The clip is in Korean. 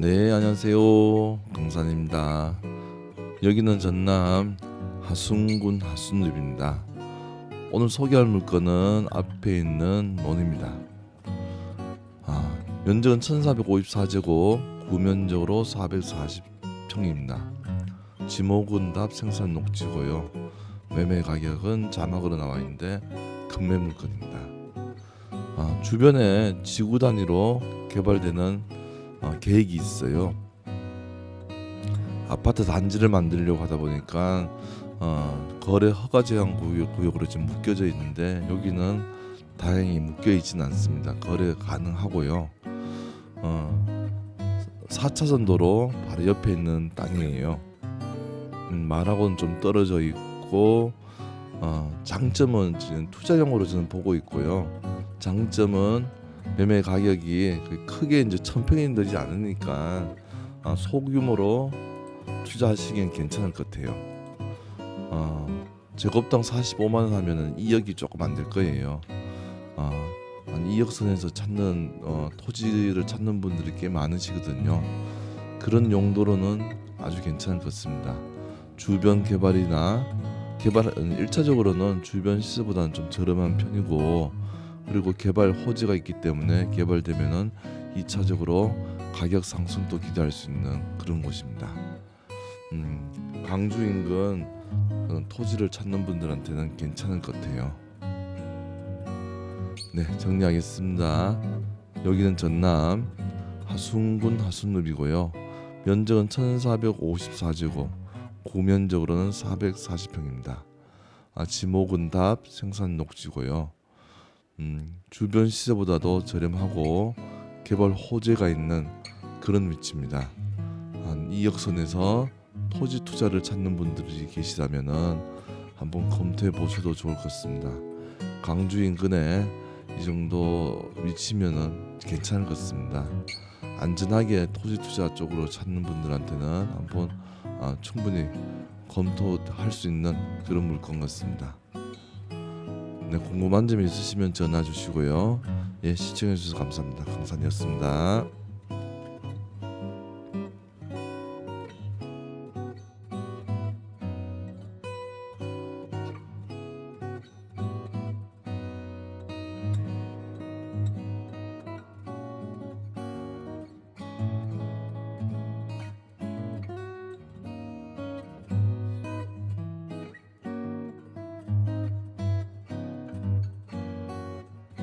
네, 안녕하세요. 강산입니다. 여기는 전남 하순군 하순읍입니다. 오늘 소개할 물건은 앞에 있는 논입니다. 아, 면적은 1454제곱, 구면적으로 440평입니다. 지목은 답 생산 녹지고요. 매매 가격은 자막으로 나와 있는데 금매 물건입니다. 아, 주변에 지구 단위로 개발되는 어, 계획이 있어요. 아파트 단지를 만들려고 하다 보니까 어, 거래 허가 제한 구역, 구역으로 지금 묶여져 있는데 여기는 다행히 묶여 있지는 않습니다. 거래 가능하고요. 어, 4차선 도로 바로 옆에 있는 땅이에요. 음, 말하고는 좀 떨어져 있고 어, 장점은 지금 투자용으로 저는 보고 있고요. 장점은 매매 가격이 그 크게 이제 천 평이 되지 않으니까 아, 소규모로 투자하시기엔 괜찮을 것 같아요. 어, 제곱당 45만 원 하면은 2억이 조금 안 될 거예요. 어, 한 2억 선에서 찾는 어, 토지를 찾는 분들이 꽤 많으시거든요. 그런 용도로는 아주 괜찮을 것 같습니다. 주변 개발이나 개발 1차적으로는 주변 시세보다는 좀 저렴한 편이고 그리고 개발 호재가 있기 때문에 개발되면은 2차적으로 가격 상승도 기대할 수 있는 그런 곳입니다. 음, 광주 인근 어, 토지를 찾는 분들한테는 괜찮을 것 같아요. 네, 정리하겠습니다. 여기는 전남 하순군 하순읍이고요. 면적은 1,454제곱, 고면적으로는 440평입니다. 아, 지목은 답 생산 녹지고요. 음, 주변 시세보다도 저렴하고 개발 호재가 있는 그런 위치입니다. 한 2억 선에서 토지 투자를 찾는 분들이 계시다면은 한번 검토해 보셔도 좋을 것 같습니다. 강주 인근에 이 정도 위치면은 괜찮을 것 같습니다. 안전하게 토지 투자 쪽으로 찾는 분들한테는 한번 아, 충분히 검토할 수 있는 그런 물건 같습니다. 네, 궁금한 점 있으시면 전화 주시고요. 예, 시청해 주셔서 감사합니다. 강산이었습니다.